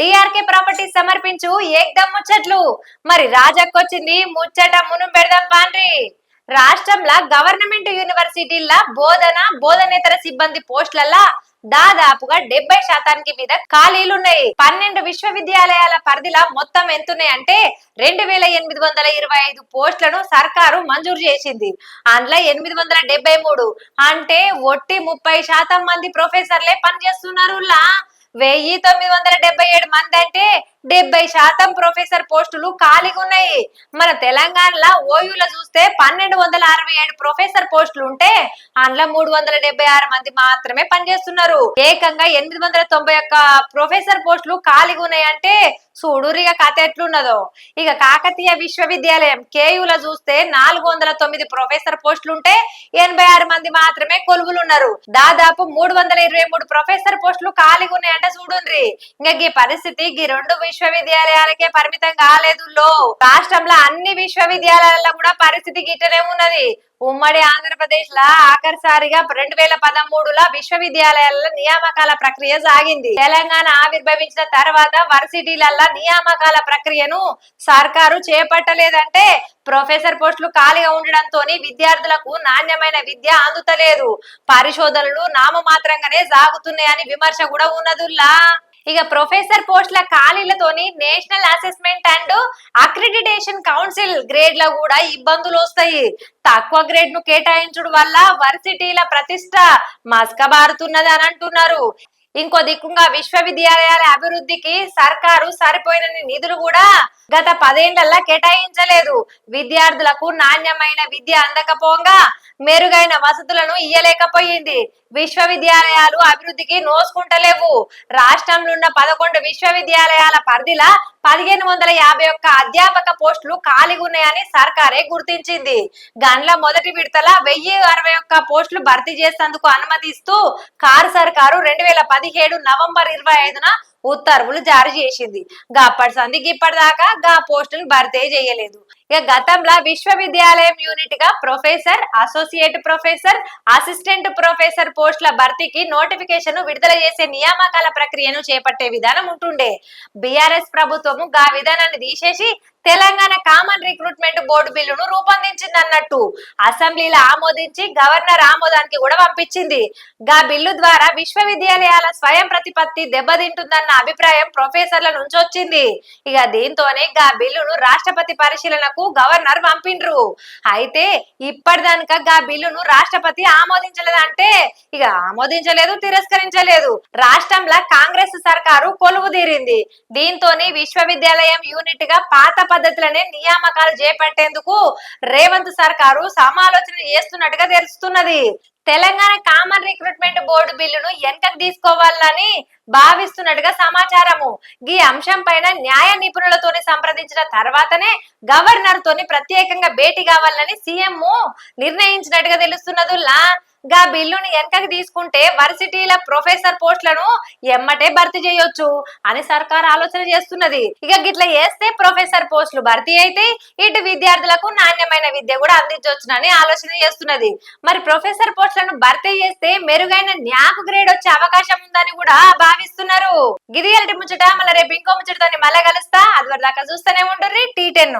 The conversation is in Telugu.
డిఆర్కే ప్రాపర్టీ సమర్పించు ఏకదమ్ ముచ్చట్లు. మరి రాజక్కొచ్చింది ముచ్చట మును పెడదాం పాండ్రి. రాష్ట్రంలో గవర్నమెంట్ యూనివర్సిటీల బోధన బోధనేతర సిబ్బంది పోస్టులలా దాదాపుగా డెబ్బై శాతానికి మీద ఖాళీలు ఉన్నాయి పన్నెండు విశ్వవిద్యాలయాల పరిధిలా మొత్తం ఎంతున్నాయంటే రెండు వేల ఎనిమిది వందల ఇరవై ఐదు పోస్టులను సర్కారు మంజూరు చేసింది. అందులో ఎనిమిది వందల డెబ్బై మూడు అంటే ఒట్టి ముప్పై శాతం మంది ప్రొఫెసర్లే పనిచేస్తున్నారు లా. వెయ్యి తొమ్మిది వందల డెబ్బై ఏడు మంది అంటే డెబ్బై శాతం ప్రొఫెసర్ పోస్టులు ఖాళీగా ఉన్నాయి. మన తెలంగాణలో ఓయూలో చూస్తే పన్నెండు వందల అరవై ఏడు ప్రొఫెసర్ పోస్టులు ఉంటే అందులో మూడు వందల డెబ్బై ఆరు మంది మాత్రమే పనిచేస్తున్నారు. ఏకంగా ఎనిమిది వందల తొంభై ఒక్క ప్రొఫెసర్ పోస్టులు ఖాళీగా ఉన్నాయి అంటే చూడురు ఇక కథ ఎట్లున్నదో. ఇక కాకతీయ విశ్వవిద్యాలయం కేయులో చూస్తే నాలుగు వందల తొమ్మిది ప్రొఫెసర్ పోస్టులు ఉంటే ఎనభై ఆరు మంది మాత్రమే కొలువులు ఉన్నారు దాదాపు మూడు వందల ఇరవై మూడు ప్రొఫెసర్ పోస్టులు ఖాళీగా ఉన్నాయంటే చూడుండ్రి. ఇంకా ఈ పరిస్థితి ఈ రెండు విశ్వవిద్యాలయాలకే పరిమితం కాలేదు లో. రాష్ట్రంలో అన్ని విశ్వవిద్యాలయాల్లో కూడా పరిస్థితి గిట్టనే ఉన్నది. ఉమ్మడి ఆంధ్రప్రదేశ్ లా ఆఖరిసారిగా రెండు వేల పదమూడులో విశ్వవిద్యాలయాల నియామకాల ప్రక్రియ సాగింది. తెలంగాణ ఆవిర్భవించిన తర్వాత వర్సిటీలల్ల నియామకాల ప్రక్రియను సర్కారు చేపట్టలేదంటే ప్రొఫెసర్ పోస్టులు ఖాళీగా ఉండడంతో విద్యార్థులకు నాణ్యమైన విద్య అందుతలేదు. పరిశోధనలు నామమాత్రంగానే సాగుతున్నాయని విమర్శ కూడా ఉన్నదుల్లా. ఇక ప్రొఫెసర్ పోస్టుల ఖాళీలతోని national assessment and accreditation council గ్రేడ్లో కూడా ఇబ్బందులు వస్తాయి. తక్కువ గ్రేడ్ను కేటాయించడం వల్ల వర్సిటీల ప్రతిష్ట మస్కబారుతున్నది అని అంటున్నారు. ఇంకో దిక్కుగా విశ్వవిద్యాలయాల అభివృద్ధికి సర్కారు సరిపోయిన నిధులు కూడా గత పదేళ్ళలో కేటాయించలేదు. విద్యార్థులకు నాణ్యమైన విద్య అందకపోగా మెరుగైన వసతులను ఇయ్యలేకపోయింది. విశ్వవిద్యాలయాలు అభివృద్ధికి నోసుకుంటలేవు. రాష్ట్రంలో ఉన్న పదకొండు విశ్వవిద్యాలయాల పరిధిల పదిహేను వందల యాభై ఒక్క అధ్యాపక పోస్టులు ఖాళీగా ఉన్నాయని సర్కారే గుర్తించింది. గన్ల మొదటి విడతల వెయ్యి అరవై ఒక్క పోస్టులు భర్తీ చేసేందుకు అనుమతిస్తూ కారు సర్కారు రెండు వేల పదిహేడు నవంబర్ ఇరవై ఐదున ఉత్తర్వులు జారీ చేసింది. గప్పటి సందికి ఇప్పటిదాకా గా పోస్టులు భర్తీ చేయలేదు. ఇక గతంలో విశ్వవిద్యాలయం యూనిట్గా professor associate professor assistant professor పోస్టుల భర్తీకి నోటిఫికేషన్ విడుదల చేసే నియామకాల ప్రక్రియను చేపట్టే విధానం ఉంటుండే. బీఆర్ఎస్ ప్రభుత్వము ఆ విధానాన్ని తీసేసి తెలంగాణ కామన్ రిక్రూట్మెంట్ బోర్డు బిల్లును రూపొందించింది అన్నట్టు అసెంబ్లీలో ఆమోదించి గవర్నర్ ఆమోదానికి కూడా పంపించింది. గా బిల్లు ద్వారా విశ్వవిద్యాలయాల స్వయం ప్రతిపత్తి దెబ్బతింటుందన్న అభిప్రాయం ప్రొఫెసర్ల నుంచి వచ్చింది ఇక దీంతోనే గా బిల్లును రాష్ట్రపతి పరిశీలన వరకు గవర్నర్ పంపిండ్రు. అయితే ఇప్పటిదానిక గా బిల్లును రాష్ట్రపతి ఆమోదించలేదంటే ఇక ఆమోదించలేదు తిరస్కరించలేదు. రాష్ట్రంలో కాంగ్రెస్ సర్కారు కొలువు తీరింది. దీంతోని విశ్వవిద్యాలయం యూనిట్గా పాత పద్ధతులనే నియామకాలు చేపట్టేందుకు రేవంత్ సర్కారు సమాలోచన చేస్తున్నట్టుగా తెలుస్తున్నది. తెలంగాణ కామన్ రిక్రూట్మెంట్ బోర్డు బిల్లును వెనకకు తీసుకోవాలని భావిస్తున్నట్టుగా సమాచారము. ఈ అంశం పైన న్యాయ నిపుణులతోని సంప్రదించిన తర్వాతనే గవర్నర్ తోని ప్రత్యేకంగా భేటీ కావాలని సీఎం నిర్ణయించినట్టుగా తెలుస్తున్నదులా గా బిల్లుని వెనకకి తీసుకుంటే వర్సిటీల ప్రొఫెసర్ పోస్టులను ఎమ్మటే భర్తీ చేయొచ్చు అని సర్కార్ ఆలోచన చేస్తున్నది. ఇక గిట్లా చేస్తే ప్రొఫెసర్ పోస్టులు భర్తీ అయితే ఇటు విద్యార్థులకు నాణ్యమైన విద్య కూడా అందించవచ్చునని ఆలోచన చేస్తున్నది. మరి ప్రొఫెసర్ పోస్టులను భర్తీ చేస్తే మెరుగైన న్యాక్ గ్రేడ్ వచ్చే అవకాశం ఉందని కూడా భావిస్తున్నారు. గిది ముచ్చట మళ్ళీ రేపు ఇంకో ముచ్చటతో మళ్ళా కలుస్తా. అది చూస్తూనే ఉంటుంది టీ టెన్.